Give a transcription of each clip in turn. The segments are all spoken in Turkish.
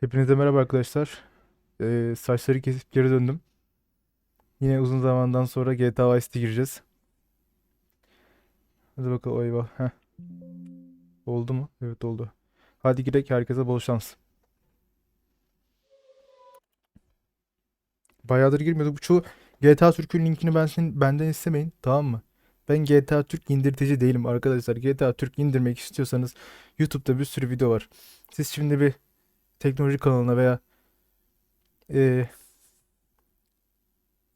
Hepinize merhaba arkadaşlar. Ee, saçları kesip geri döndüm. Yine uzun zamandan sonra GTA Vice gireceğiz. Hadi bakalım eyvah. Heh. Oldu mu? Evet oldu. Hadi gidelim herkese bol şans. Bayağıdır girmiyorduk. Çoğu GTA Türk'ün linkini ben benden istemeyin. Tamam mı? Ben GTA Türk indirtici değilim arkadaşlar. GTA Türk indirmek istiyorsanız YouTube'da bir sürü video var. Siz şimdi bir teknoloji kanalına veya e,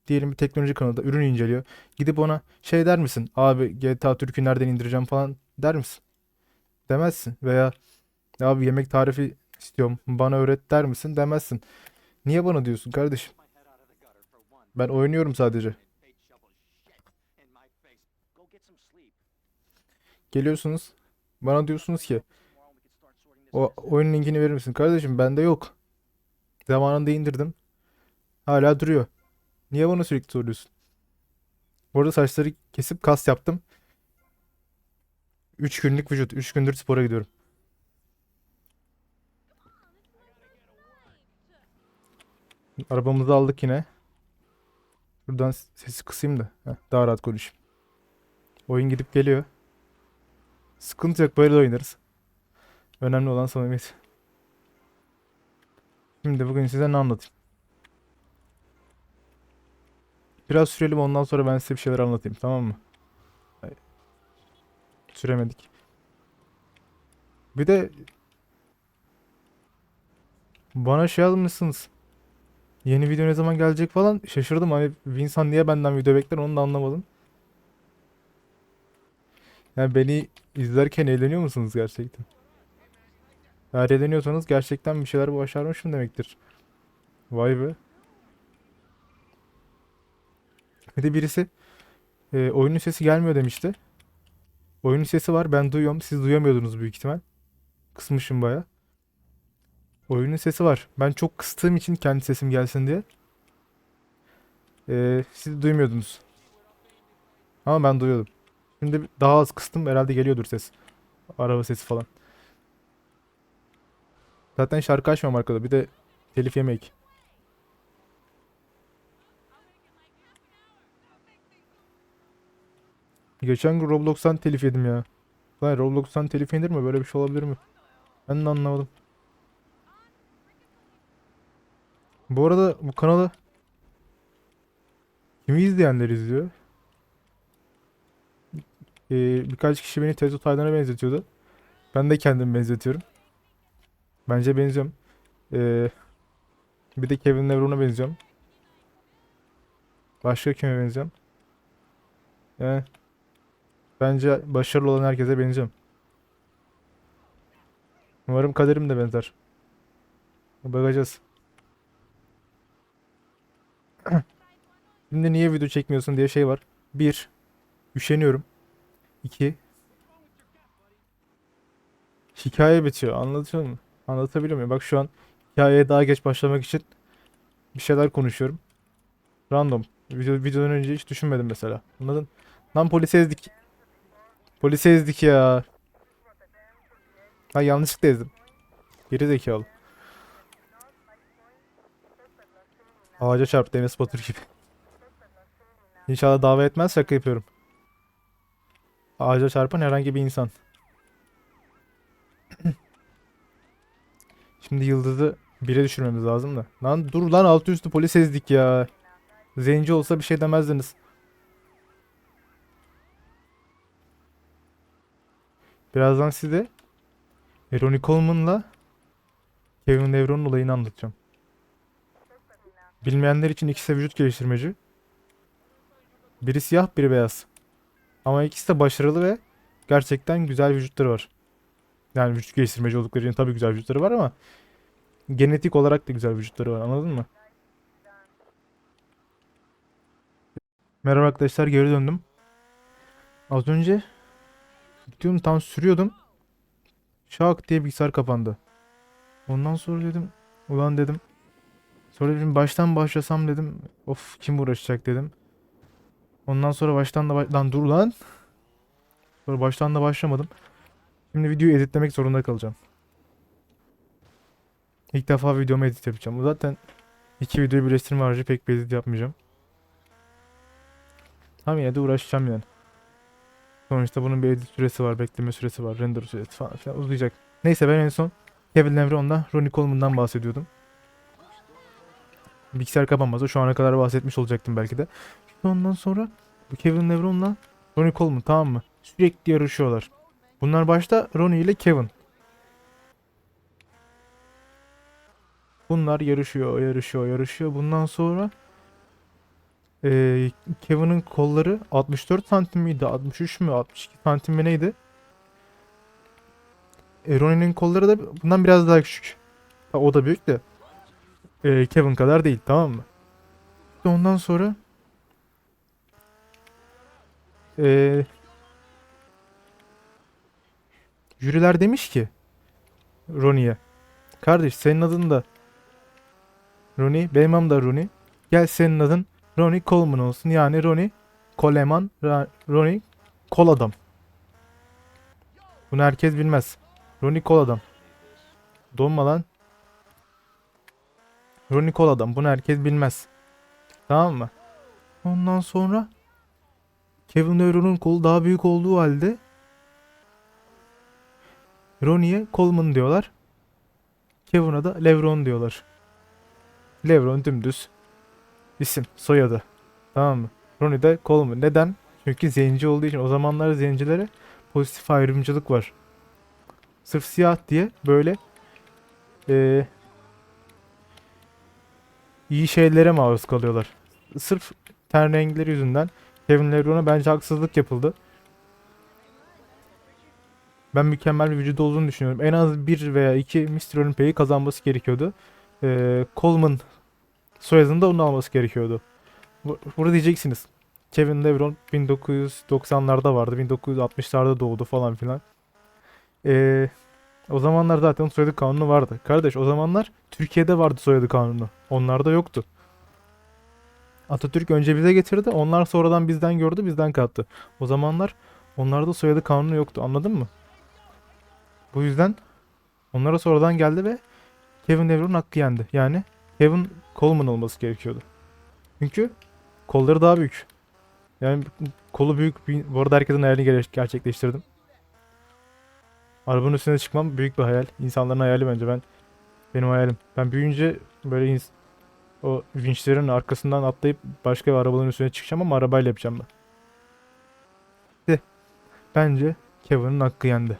diyelim bir teknoloji kanalında ürün inceliyor. Gidip ona şey der misin? Abi GTA Türk'ü nereden indireceğim falan der misin? Demezsin. Veya abi yemek tarifi istiyorum bana öğret der misin? Demezsin. Niye bana diyorsun kardeşim? Ben oynuyorum sadece. Geliyorsunuz. Bana diyorsunuz ki o oyun linkini verir misin? Kardeşim bende yok. Zamanında indirdim. Hala duruyor. Niye bana sürekli soruyorsun? Bu arada saçları kesip kas yaptım. 3 günlük vücut. 3 gündür spora gidiyorum. Arabamızı aldık yine. Buradan sesi kısayım da heh, daha rahat konuşayım. Oyun gidip geliyor. Sıkıntı yok böyle oynarız. Önemli olan samimiyet. Şimdi bugün size ne anlatayım? Biraz sürelim ondan sonra ben size bir şeyler anlatayım tamam mı? Ay, Süremedik. Bir de bana şey almışsınız. Yeni video ne zaman gelecek falan şaşırdım. Hani bir insan niye benden video bekler onu da anlamadım. Yani beni izlerken eğleniyor musunuz gerçekten? Eğer eğleniyorsanız gerçekten bir şeyler başarmışım demektir. Vay be. Bir de birisi e, oyunun sesi gelmiyor demişti. Oyunun sesi var ben duyuyorum. Siz duyamıyordunuz büyük ihtimal. Kısmışım baya. Oyunun sesi var. Ben çok kıstığım için kendi sesim gelsin diye. E, siz duymuyordunuz. Ama ben duyuyordum. Şimdi daha az kıstım herhalde geliyordur ses. Araba sesi falan. Zaten şarkı açmam arkada. Bir de telif yemek. Geçen gün Roblox'tan telif yedim ya. Lan Roblox'tan telif yenir mi? Böyle bir şey olabilir mi? Ben de anlamadım. Bu arada bu kanalı kimi izleyenler izliyor? Ee, birkaç kişi beni Tezo Taylan'a benzetiyordu. Ben de kendimi benzetiyorum. Bence benziyorum. Ee, bir de Kevin Lebron'a benziyorum. Başka kime benziyorum? Yani bence başarılı olan herkese benziyorum. Umarım kaderim de benzer. Bakacağız. Şimdi niye video çekmiyorsun diye şey var. Bir, üşeniyorum. İki, hikaye bitiyor. Anlatıyor muyum? Anlatabiliyor muyum? Bak şu an hikayeye daha geç başlamak için bir şeyler konuşuyorum. Random. Video, videodan önce hiç düşünmedim mesela. Anladın? Lan polisi ezdik. Polisi ezdik ya. Ha yanlışlıkla ezdim. Geri zekalı. Ağaca çarptı Enes Batur gibi. İnşallah dava etmez şaka yapıyorum. Ağaca çarpan herhangi bir insan. Şimdi Yıldız'ı bire düşürmemiz lazım da. Lan dur lan altı üstü polis ezdik ya. Zenci olsa bir şey demezdiniz. Birazdan size Ronnie Coleman'la Kevin Devron'un olayını anlatacağım. Bilmeyenler için ikisi de vücut geliştirmeci. Biri siyah, biri beyaz. Ama ikisi de başarılı ve gerçekten güzel vücutları var. Yani vücut geliştirmeci oldukları için tabii güzel vücutları var ama genetik olarak da güzel vücutları var. Anladın mı? Merhaba arkadaşlar geri döndüm. Az önce gidiyorum tam sürüyordum. Şak diye bilgisayar kapandı. Ondan sonra dedim ulan dedim. Sonra dedim baştan başlasam dedim. Of kim uğraşacak dedim. Ondan sonra baştan da baş... dur lan. Sonra baştan da başlamadım. Şimdi videoyu editlemek zorunda kalacağım. İlk defa videomu edit yapacağım. Zaten iki videoyu birleştirme harcı pek bir edit yapmayacağım. Ama yine de uğraşacağım yani. Sonuçta bunun bir edit süresi var, bekleme süresi var, render süresi falan filan uzayacak. Neyse ben en son Kevin Lebron'la Ronnie Coleman'dan bahsediyordum. Bilgisayar kapanmazsa şu ana kadar bahsetmiş olacaktım belki de. Ondan sonra bu Kevin Lebron'la Ronnie Coleman tamam mı? Sürekli yarışıyorlar. Bunlar başta Ronnie ile Kevin. Bunlar yarışıyor, yarışıyor, yarışıyor. Bundan sonra eee, Kevin'in kolları 64 santim miydi? 63 mü? 62 santim mi neydi? E, kolları da bundan biraz daha küçük. Ha, o da büyük de. Eee, Kevin kadar değil tamam mı? İşte ondan sonra eee jüriler demiş ki Ronnie'ye Kardeş senin adın da Ronnie, benim adım da Ronnie. Gel senin adın Ronnie Coleman olsun. Yani Ronnie Coleman, Ra- Ronnie Kol Adam. Bunu herkes bilmez. Ronnie Kol Adam. Donma lan. Ronnie Kol Adam. Bunu herkes bilmez. Tamam mı? Ondan sonra Kevin Lebron'un kolu daha büyük olduğu halde Ronnie'ye Coleman diyorlar. Kevin'a da Lebron diyorlar. Lebron dümdüz isim, soyadı. Tamam mı? Ronnie de Coleman. Neden? Çünkü zenci olduğu için o zamanlar zencilere pozitif ayrımcılık var. Sırf siyah diye böyle eee, iyi şeylere maruz kalıyorlar. Sırf ten renkleri yüzünden Kevin Lebron'a bence haksızlık yapıldı. Ben mükemmel bir vücudu olduğunu düşünüyorum. En az bir veya iki Mr. Olympia'yı kazanması gerekiyordu. Eee Coleman soyadını da onun alması gerekiyordu. Bu- Burada diyeceksiniz. Kevin Lebron 1990'larda vardı. 1960'larda doğdu falan filan. Ee, o zamanlar zaten soyadı kanunu vardı. Kardeş o zamanlar Türkiye'de vardı soyadı kanunu. Onlarda yoktu. Atatürk önce bize getirdi. Onlar sonradan bizden gördü, bizden kattı. O zamanlar onlarda soyadı kanunu yoktu. Anladın mı? Bu yüzden onlara sonradan geldi ve Kevin Lebron'un hakkı yendi. Yani Kevin Coleman olması gerekiyordu. Çünkü kolları daha büyük. Yani kolu büyük. Bu arada herkesin hayalini ger- gerçekleştirdim. Arabanın üstüne çıkmam büyük bir hayal. İnsanların hayali bence ben. Benim hayalim. Ben büyüyünce böyle o vinçlerin arkasından atlayıp başka bir arabanın üstüne çıkacağım ama arabayla yapacağım ben. De, bence Kevin'in hakkı yendi.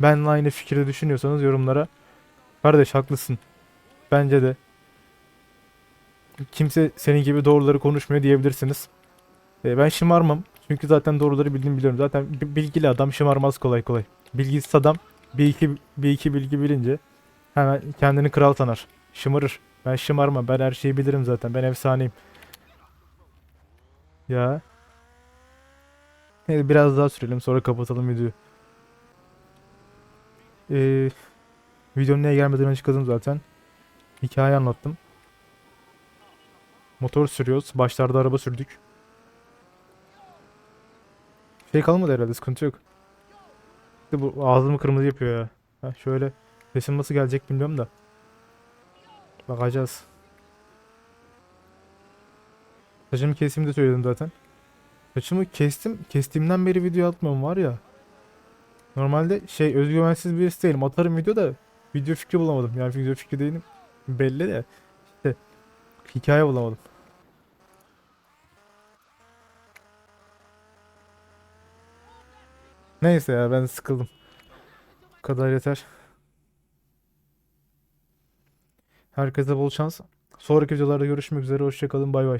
Benle aynı fikirde düşünüyorsanız yorumlara kardeş haklısın. Bence de kimse senin gibi doğruları konuşmuyor diyebilirsiniz. E, ben şımarmam. Çünkü zaten doğruları bildiğimi biliyorum. Zaten bi- bilgili adam şımarmaz kolay kolay. Bilgisiz adam bir iki, bir iki bilgi bilince hemen kendini kral sanar. Şımarır. Ben şımarmam. Ben her şeyi bilirim zaten. Ben efsaneyim. Ya. Neyse, biraz daha sürelim sonra kapatalım videoyu. Ee, videonun neye gelmeden açıkladım zaten. Hikaye anlattım. Motor sürüyoruz. Başlarda araba sürdük. Şey kalmadı herhalde sıkıntı yok. İşte bu ağzımı kırmızı yapıyor ya. Ha, şöyle sesim nasıl gelecek bilmiyorum da. Bakacağız. Saçımı kesimi de söyledim zaten. Saçımı kestim. Kestiğimden beri video atmıyorum var ya. Normalde şey özgüvensiz birisi değilim. Atarım video da video fikri bulamadım. Yani video fikri değilim. Belli de. İşte hikaye bulamadım. Neyse ya ben sıkıldım. Bu kadar yeter. Herkese bol şans. Sonraki videolarda görüşmek üzere. Hoşçakalın. Bay bay.